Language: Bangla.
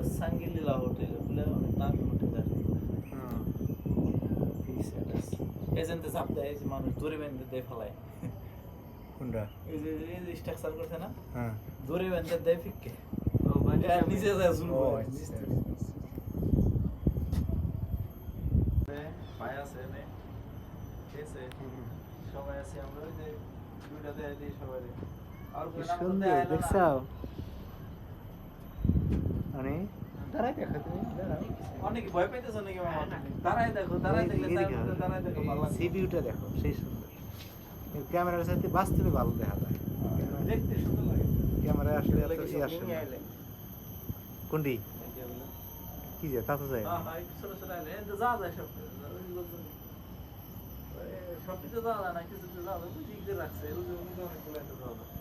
হোটেল এগুলো অনেক দামি হোটেল আর হ্যাঁ। এজেন্টে চাপ দেয় এই যে মানুষ দড়ি বেঁধে দেয় ফেলায়। কোনটা? এই যে এই যে স্ট্রাকচার করছে না? হ্যাঁ। দড়ি বেঁধে দেয় ফিককে। ও নিচে যায় জুল। আচ্ছা। ভাই আছে নে ঠিক সবাই আছে আমরা ওই যে দুইটা দেয় দিই সবাই আর। দেখছাও? মানে দাঁড়াই দেখো অনেক ভয় পাইতেছো নাকি মামা তুমি? দেখো দাঁড়ায় দেখলে তার দেখো ভালো ভিউটা দেখো সেই সুন্দর ক্যামেরার সাথে বাস্তবে ভালো দেখা যায় দেখতে সুন্দর লাগে ক্যামেরা আসলে এত কি আসে না? কোনটি যে এগুলো। কি যে তা তো যায় না। হ্যাঁ, হ্যাঁ, ছোট ছোট আইলে। এই যায় সব। ওইগুলো তো- যায় না, কিছু যাওয়া যায়। বুঝি রাখছে, এগুলো অনেক